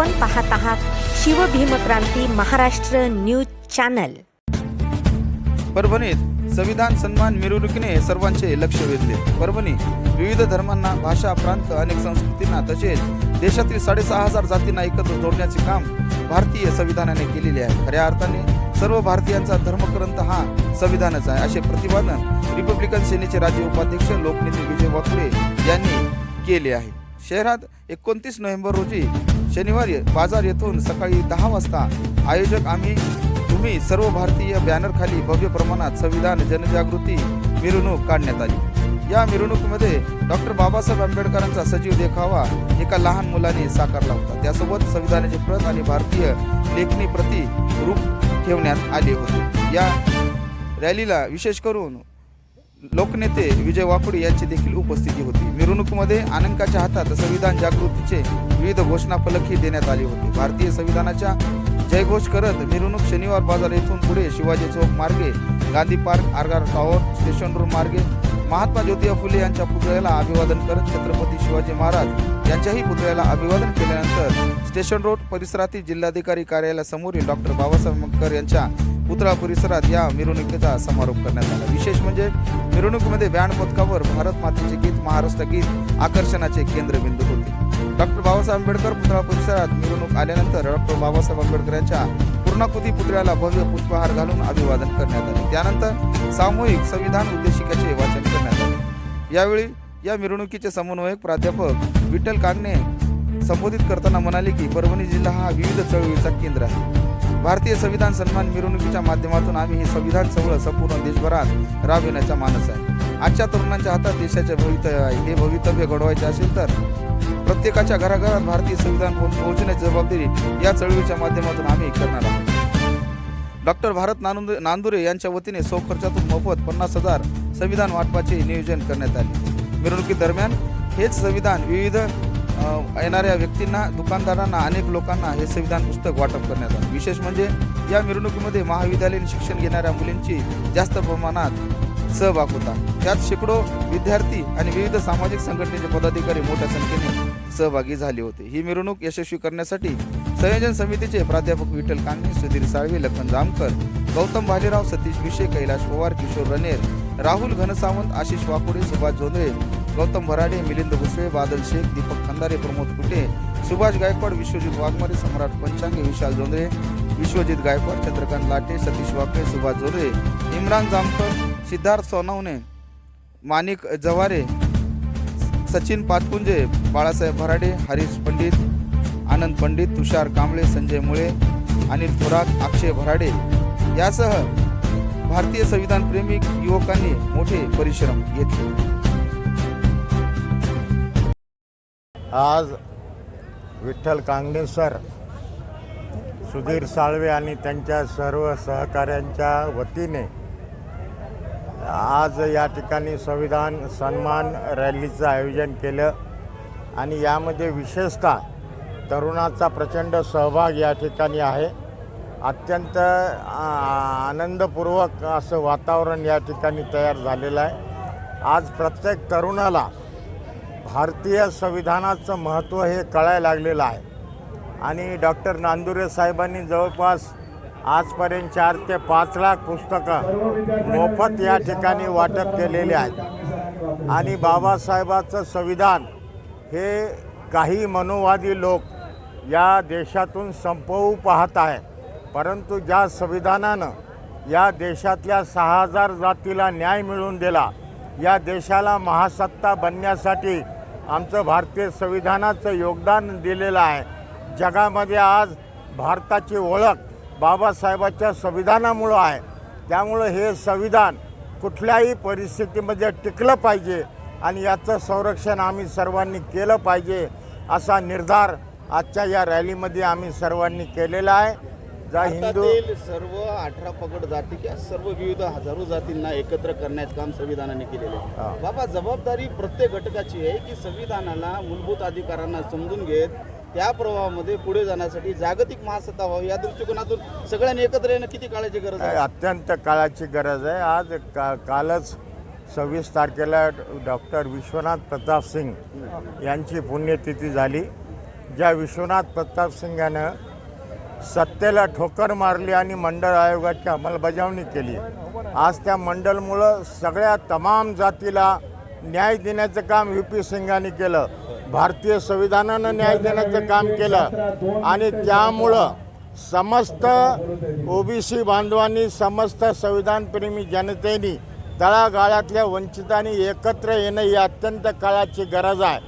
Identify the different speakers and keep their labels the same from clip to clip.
Speaker 1: आपण पाहत आहात शिवभीमक्रांती महाराष्ट्र न्यूज चॅनल.
Speaker 2: परभणीत संविधान सन्मान मिरवणुकीने सर्वांचे लक्ष वेधले. परभणी विविध धर्मांना भाषा प्रांत अनेक संस्कृतींना तसेच देशातील साडेसहा हजार जातींना एकत्र जोडण्याचे काम भारतीय संविधानाने केलेले आहे. खऱ्या अर्थाने सर्व भारतीयांचा धर्मग्रंथ हा संविधानच आहे असे प्रतिपादन रिपब्लिकन सेनेचे राज्य उपाध्यक्ष लोकनेते विजय वाकुळे यांनी केले आहे. शहरात एकोणतीस नोव्हेंबर रोजी शनिवारी बाजार येथून सकाळी दहा वाजता आयोजक आम्ही तुम्ही सर्व भारतीय बॅनरखाली भव्य प्रमाणात संविधान जनजागृती मिरवणूक काढण्यात आली. या मिरवणुकीमध्ये डॉक्टर बाबासाहेब आंबेडकरांचा सजीव देखावा एका लहान मुलाने साकारला होता. त्यासोबत संविधानाची प्रत आणि भारतीय लेखणी प्रती रूप ठेवण्यात आले होते. या रॅलीला विशेष करून लोकनेते विजय वाकुडे यांची देखील उपस्थिती होती. मिरवणुकीमध्ये आनंकाच्या हातात संविधान जागृतीचे विविध घोषणा फलकही देण्यात आले होते. भारतीय संविधानाच्या जयघोष करत मिरवणूक शनिवार बाजार येथून पुढे शिवाजी चौक मार्गे गांधी पार्क आरगार टॉवर स्टेशन रोड मार्गे महात्मा ज्योतिबा फुले यांच्या पुतळ्याला अभिवादन करत छत्रपती शिवाजी महाराज यांच्याही पुतळ्याला अभिवादन केल्यानंतर स्टेशन रोड परिसरातील जिल्हाधिकारी कार्यालयासमोरील डॉक्टर बाबासाहेब आंबेडकर यांच्या पुतळा परिसरात या मिरवणुकीचा समारोप करण्यात आला. विशेष म्हणजे मिरवणुकीमध्ये बँड पथकावर भारत मातेचे गीत महाराष्ट्र गीत आकर्षणाचे केंद्रबिंदू होते. डॉक्टर बाबासाहेब आंबेडकर पुतळा परिसरात मिरवणूक आल्यानंतर डॉक्टर बाबासाहेब आंबेडकर यांच्या पूर्णाकृती पुतळ्याला भव्य पुष्पहार घालून अभिवादन करण्यात आले. त्यानंतर सामूहिक संविधान उद्देशिकेचे वाचन करण्यात आले. यावेळी या मिरवणुकीचे समन्वयक प्राध्यापक विठ्ठल कांगणे संबोधित करताना म्हणाले की परभणी जिल्हा हा विविध चळवळीचा केंद्र आहे. भारतीय संविधान सन्मान मिरवणुकीच्या माध्यमातून आम्ही हे संविधान चळवळ संपूर्ण देशभरात राबविण्याचा मानस आहे. आजच्या तरुणांच्या हातात देशाचे भवितव्य आहे. हे भवितव्य घडवायचे असेल तर प्रत्येकाच्या घराघरात भारतीय संविधान पोहोचण्याची जबाबदारी या चळवळीच्या माध्यमातून आम्ही करणार आहोत. डॉक्टर भारत नांदुरे नांदुरे यांच्या वतीने सौ खर्चातून मोफत पन्नास हजार संविधान वाटपाचे नियोजन करण्यात आले. मिरवणुकी दरम्यान हेच संविधान विविध येणाऱ्या व्यक्तींना दुकानदारांना अनेक लोकांना हे संविधान पुस्तक वाटप करण्यात आलं. विशेष म्हणजे या मिरवणुकीमध्ये महाविद्यालयीन शिक्षण घेणाऱ्या मुलींची जास्त प्रमाणात सहभाग होता. त्यात शेकडो विद्यार्थी आणि विविध सामाजिक संघटनेचे पदाधिकारी मोठ्या संख्येने सहभागी झाले होते. ही मिरवणूक यशस्वी करण्यासाठी संयोजन समितीचे प्राध्यापक विठ्ठल कांगणे सुधीर साळवे लखन जामकर गौतम भालेराव सतीश विषे कैलाश पवार किशोर रनेर राहुल घनसावंत आशिष वाकुडे सुभाष जोंधळे गौतम भराडे मिलिंद भुसळे बादल शेख दीपक खंदारे प्रमोद कुटे सुभाष गायकवाड विश्वजित वाघमारे सम्राट पंचांगे विशाल जोंधळे विश्वजित गायकवाड चंद्रकांत लाटे सतीश वाकळे सुभाष जोंधळे इम्रान जामकर सिद्धार्थ सोनवणे माणिक जवारे सचिन पातपुंजे बाळासाहेब भराडे हरीश पंडित आनंद पंडित तुषार कांबळे संजय मुळे अनिल थोरात अक्षय भराडे यासह भारतीय संविधान प्रेमी युवकांनी मोठे परिश्रम घेतले.
Speaker 3: आज विठ्ठल कांगणे सर सुधीर साळवे आणि त्यांच्या सर्व सहकाऱ्यांच्या वतीने आज या ठिकाणी संविधान सन्मान रॅलीचं आयोजन केलं आणि यामध्ये विशेषतः तरुणाचा प्रचंड सहभाग या ठिकाणी आहे. अत्यंत आनंदपूर्वक असं वातावरण या ठिकाणी तयार झालेलं आहे. आज प्रत्येक तरुणाला भारतीय संविधानाचं महत्त्व हे कळायला लागलेलं आहे. आणि डॉक्टर नांदुरे साहेबांनी जवळपास आजपर्यंत चार ते पाच लाख पुस्तकं मोफत या ठिकाणी वाटप केलेले आहेत. आणि बाबासाहेबाचं संविधान हे काही मनोवादी लोक या देशातून संपवू पाहत आहे परंतु ज्या संविधानानं या देशातल्या सहा हजार जातीला न्याय मिळवून दिला या देशाला महासत्ता बनण्यासाठी आमचं भारतीय संविधानाचं योगदान दिलेलं आहे. जगामध्ये आज भारताची ओळख बाबासाहेबाच्या संविधानामुळं आहे. त्यामुळं हे संविधान कुठल्याही परिस्थितीमध्ये टिकलं पाहिजे आणि याचं संरक्षण आम्ही सर्वांनी केलं पाहिजे असा निर्धार आजच्या या रॅलीमध्ये आम्ही सर्वांनी केलेला आहे. ज्या हिंदू.
Speaker 4: भारतातील सर्व अठरा पगड जाती किंवा सर्व विविध हजारो जातींना एकत्र करण्याचं काम संविधानाने केलेले
Speaker 3: हा.
Speaker 4: आहे बाबा जबाबदारी प्रत्येक घटकाची आहे की संविधानाला मूलभूत अधिकारांना समजून घेत त्या प्रवाहामध्ये पुढे जाण्यासाठी जागतिक महासत्ता व्हावी या दृष्टिकोनातून सगळ्यांनी एकत्र येणं किती काळाची गरज आहे?
Speaker 3: अत्यंत काळाची गरज आहे. आज का कालच सव्वीस तारखेला डॉक्टर विश्वनाथ प्रताप सिंग यांची पुण्यतिथी झाली. ज्या विश्वनाथ प्रताप सिंग यानं सत्तेला ठोकर मारली आणि मंडळ आयोगाची अंमलबजावणी केली. आज त्या मंडळमुळं सगळ्या तमाम जातीला न्याय देण्याचं काम यू पी सिंगांनी केलं. भारतीय संविधानानं न्याय देण्याचं काम केलं. आणि त्यामुळं समस्त ओबीसी बांधवांनी समस्त संविधानप्रेमी जनतेनी तळागाळातल्या वंचितांनी एकत्र येणं ही अत्यंत काळाची गरज आहे.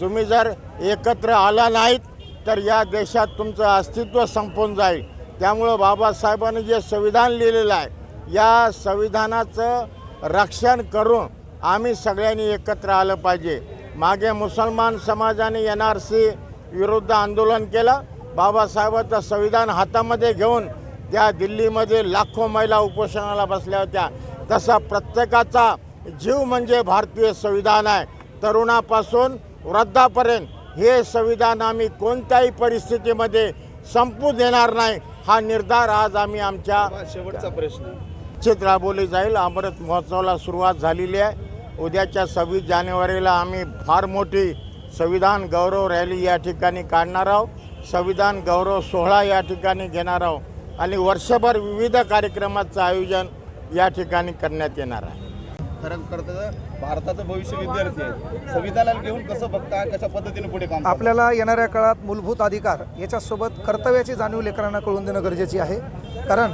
Speaker 3: तुम्ही जर एकत्र आला नाहीत तर या देशात तुमचं अस्तित्व संपून जाईल. त्यामुळं बाबासाहेबांनी जे संविधान लिहिलेलं आहे या संविधानाचं रक्षण करून आम्ही सगळ्यांनी एकत्र आलं पाहिजे. मागे मुसलमान समाजाने एन आर सी विरुद्ध आंदोलन केलं. बाबासाहेबांचं संविधान हातामध्ये घेऊन त्या दिल्लीमध्ये लाखो महिला उपोषणाला बसल्या होत्या. तसा प्रत्येकाचा जीव म्हणजे भारतीय संविधान आहे. तरुणापासून वृद्धापर्यंत हे संविधान आम्ही कोणत्याही परिस्थितीमध्ये संपू देणार नाही. हा निर्धार आज आम्ही आमच्या
Speaker 4: शेवटचा प्रश्न.
Speaker 3: निश्चित राबवली जाईल. अमृत महोत्सवाला सुरुवात झालेली आहे. उद्याच्या सव्वीस जानेवारीला आम्ही फार मोठी संविधान गौरव रॅली या ठिकाणी काढणार आहोत. संविधान गौरव सोहळा या ठिकाणी घेणार आहोत. आणि वर्षभर विविध कार्यक्रमाचं आयोजन या ठिकाणी करण्यात येणार आहे.
Speaker 4: खरं करतं भारताचं भविष्य विद्यार्थी आहे. संविधानाला घेऊन कसं बघता कशा पद्धतीने पुढे काम
Speaker 5: आपल्याला येणाऱ्या काळात मूलभूत अधिकार याच्यासोबत कर्तव्याची जाणीव लेकरांना कळून देणं गरजेची आहे. कारण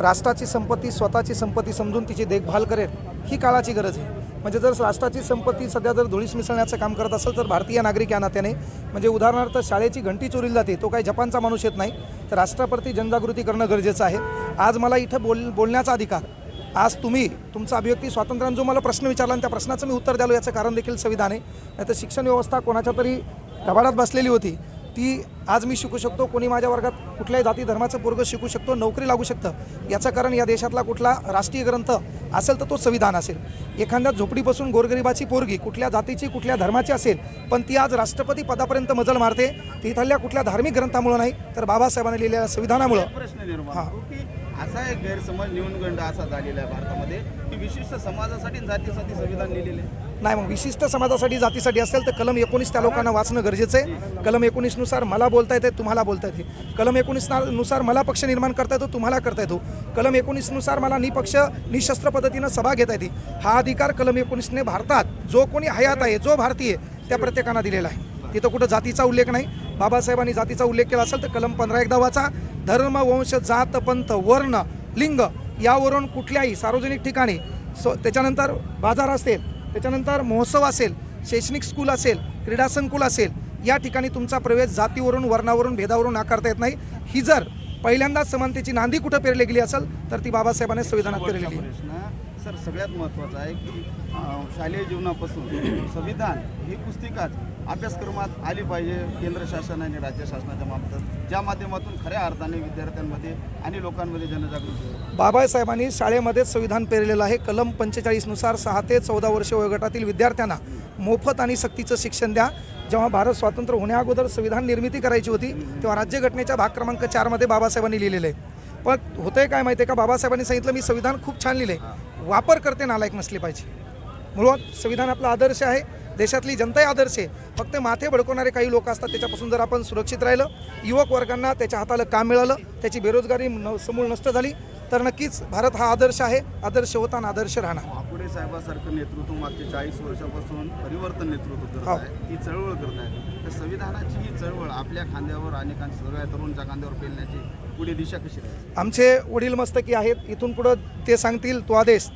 Speaker 5: राष्ट्राची संपत्ती स्वतःची संपत्ती समजून तिची देखभाल करेल ही काळाची गरज आहे. म्हणजे जर राष्ट्राची संपत्ती सध्या जर धुळीस मिसळण्याचं काम करत असेल तर भारतीय नागरिक या नात्याने म्हणजे उदाहरणार्थ शाळेची घंटी चोरीला जाते तो काही जपानचा माणूस येत नाही तर राष्ट्राप्रती जनजागृती करणं गरजेचं आहे. आज मला इथं बोल बोलण्याचा अधिकार आज तुम्ही तुमचा अभिव्यक्ती स्वातंत्र्यानं जो मला प्रश्न विचारला आणि त्या प्रश्नाचं मी उत्तर द्यालो याचं कारण देखील संविधान. आहे नाही तर शिक्षण व्यवस्था कोणाच्या तरी कबाडात बसलेली होती ती आज मी शिकू शकतो कोणी माझ्या वर्गात कुठल्याही जाती धर्माचं पोरग शिकू शकतो नोकरी लागू शकतं याचं कारण या देशातला कुठला राष्ट्रीय ग्रंथ असेल तर तो संविधान असेल. एखाद्या झोपडीपासून गोरगरिबाची पोरगी कुठल्या जातीची कुठल्या धर्माची असेल पण ती आज राष्ट्रपती पदापर्यंत मजल मारते ती इथल्या कुठल्या धार्मिक ग्रंथामुळं नाही तर बाबासाहेबांनी लिहिलेल्या संविधानामुळं. हां.
Speaker 4: असा एक गैरसमज न्यूनगंड असा झालेला आहे भारतामध्ये. की विशिष्ट समाजासाठी जातीसाठी संविधान लिहिलेले आहे.
Speaker 5: नाही मग विशिष्ट समाजासाठी जातीसाठी असेल तर कलम एकोणीस त्या लोकांना वाचणं गरजेचं आहे. कलम एकोणीसनुसार मला बोलता येते तुम्हाला बोलता येते कलम एकोणीसनुसार मला पक्ष निर्माण करता येतो हो, तुम्हाला करता येतो हो. कलम एकोणीसनुसार मला निपक्ष निशस्त्र पद्धतीनं सभा घेता येते हा. अधिकार कलम एकोणीसने भारतात जो कोणी हयात आहे जो भारतीय त्या प्रत्येकानं दिलेला आहे. तिथं कुठं जातीचा उल्लेख नाही. बाबासाहेबांनी जातीचा उल्लेख केला असेल तर कलम पंधरा एकदा वाचा. धर्म वंश जात पंथ वर्ण लिंग यावरून कुठल्याही सार्वजनिक ठिकाणी सो त्याच्यानंतर बाजार असेल त्याच्यानंतर महोत्सव असेल शैक्षणिक स्कूल असेल क्रीडा संकुल असेल या ठिकाणी तुमचा प्रवेश जातीवरून वर्णावरून भेदावरून नाकारता येत नाही. ही जर पहिल्यांदाच समानतेची नांदी कुठं पेरली गेली असेल तर ती बाबासाहेबांनी संविधानात पेरलेली आहे.
Speaker 4: सर सगळ्यात महत्त्वाचं आहे की शालेय जीवनापासून संविधान ही पुस्तिकाच अभ्यासक्रमात आली पाहिजे केंद्र शासन आणि राज्य शासनाच्या मार्फत. ज्या माध्यमातून खऱ्या अर्थाने विद्यार्थ्यांमध्ये आणि लोकांमध्ये जनजागृती
Speaker 5: बाबासाहेबांनी शाळेमध्येच संविधान पेरलेलं आहे. कलम पंचेचाळीसनुसार सहा ते चौदा वर्ष वयोगटातील विद्यार्थ्यांना मोफत आणि सक्तीचं शिक्षण द्या. जेव्हा भारत स्वातंत्र्य होण्याअगोदर संविधान निर्मिती करायची होती तेव्हा राज्यघटनेच्या भाग क्रमांक चारमध्ये बाबासाहेबांनी लिहिलेलं आहे. पण होतंय काय माहिती आहे का? बाबासाहेबांनी सांगितलं मी संविधान खूप छान लिहिले वापर करते नालायक नसले पाहिजे. मुळात संविधान आपला आदर्श आहे. देशातली जनताही आदर्श आहे. फक्त माथे भडकवणारे काही लोक असतात त्याच्यापासून जर आपण सुरक्षित राहिलं युवक वर्गांना त्याच्या हाताला काम मिळालं त्याची बेरोजगारी न समूळ नष्ट झाली तर नक्कीच भारत हा आदर्श आहे आदर्श होता आणि आदर्श राहणार.
Speaker 4: आकुडे साहेबासारखं नेतृत्व मागच्या चाळीस वर्षापासून परिवर्तन नेतृत्व करत
Speaker 5: हो.
Speaker 4: आहे ही चळवळ करत आहे. तर संविधानाची ही चळवळ आपल्या खांद्यावर अनेकांच्या सगळ्या तरुणच्या खांद्यावर पेलण्याची पुढे दिशा कशी राहील?
Speaker 5: आमचे वडील मस्तकी आहेत इथून पुढं ते सांगतील तो आदेश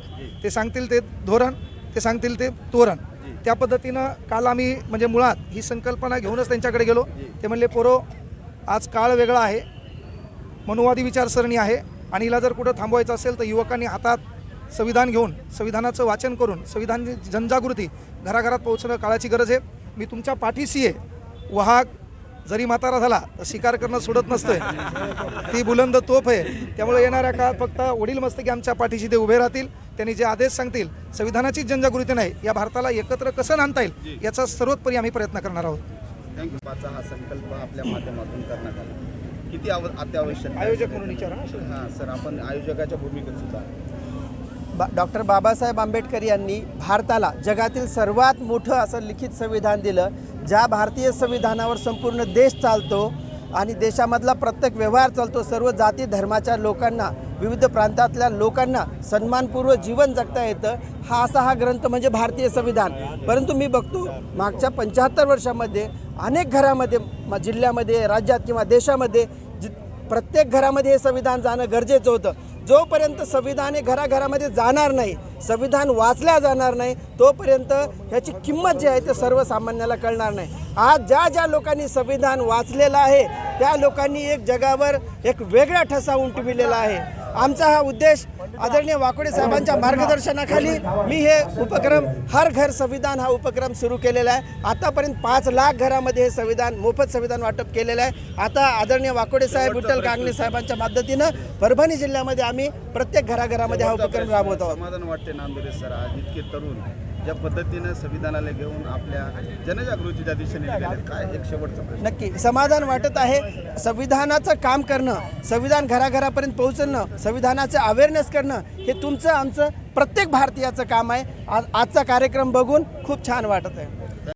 Speaker 5: ते सांगतील ते धोरण ते सांगतील ते तोरण. त्या पद्धतीनं काल आम्ही म्हणजे मुळात ही संकल्पना घेऊनच त्यांच्याकडे गेलो. ते म्हणले पोरो आज काळ वेगळा आहे मनुवादी विचारसरणी आहे आणि हिला जर कुठं थांबवायचं असेल तर युवकांनी हातात संविधान घेऊन संविधानाचं वाचन करून संविधान जनजागृती घराघरात पोहोचणं काळाची गरज आहे. मी तुमच्या पाठीशी आहे. वाहक जरी म्हातारा झाला तर शिकार करणं सोडत नसतोय. ती बुलंद तोफ आहे. त्यामुळे येणाऱ्या काळात फक्त वडील मस्तकी आमच्या पाठीशी ते उभे राहतील त्यांनी जे आदेश सांगतील संविधानाची जनजागृती नाही या भारताला एकत्र कसं आणता येईल याचा सर्वोत्परी आम्ही प्रयत्न करणार आहोत.
Speaker 4: हा संकल्प आपल्या माध्यमातून करण्यात आला. किती अत्यावश्यक?
Speaker 5: आयोजक म्हणून विचारा
Speaker 4: हां सर आपण आयोजकाच्या भूमिकेत सुद्धा
Speaker 6: बा डॉक्टर बाबासाहेब आंबेडकर यांनी भारताला जगातील सर्वात मोठं असं लिखित संविधान दिलं ज्या भारतीय संविधानावर संपूर्ण देश चालतो आणि देशामधला प्रत्येक व्यवहार चालतो सर्व जाती धर्माच्या लोकांना विविध प्रांतातल्या लोकांना सन्मानपूर्व जीवन जगता येतं हा असा हा ग्रंथ म्हणजे भारतीय संविधान. परंतु मी बघतो मागच्या पंच्याहत्तर वर्षामध्ये अनेक घरामध्ये जिल्ह्यामध्ये राज्यात किंवा देशामध्ये जि प्रत्येक घरामध्ये हे संविधान जाणं गरजेचं होतं. जोपर्यंत संविधान हे घराघरामध्ये जाणार नाही संविधान वाचल्या जाणार नाही तोपर्यंत ह्याची किंमत जी आहे ते सर्वसामान्याला कळणार नाही. आज ज्या ज्या लोकांनी संविधान वाचलेलं आहे त्या लोकांनी एक जगावर एक वेगळा ठसा उमटविलेला आहे. आमचा हा उद्देश आदरणीय वाकोडे साहेबांच्या मार्गदर्शनाखाली मी हे उपक्रम हर घर संविधान हा उपक्रम सुरू केलेला आहे. आतापर्यंत पाच लाख घरामध्ये हे संविधान मोफत संविधान वाटप केलेलं आहे. आता आदरणीय वाकोडे साहेब विठ्ठल कांगणे साहेबांच्या मदतीनं परभणी जिल्ह्यामध्ये आम्ही प्रत्येक घराघरामध्ये हा उपक्रम राबवत आहोत.
Speaker 4: समाधान वाटते नांदुरे सर आज. इतके तरुण ज्या पद्धतीनं संविधानाला घेऊन आपल्या जनजागृतीच्या दिशेने काय एक शेवटचा प्रश्न?
Speaker 6: नक्की. समाधान वाटत आहे. संविधानाचं काम करणं संविधान घराघरापर्यंत पोहोचणं संविधानाचं अवेअरनेस करणं हे तुमचं आमचं प्रत्येक भारतीयाचं काम आहे. आज आजचा कार्यक्रम बघून खूप छान वाटत आहे.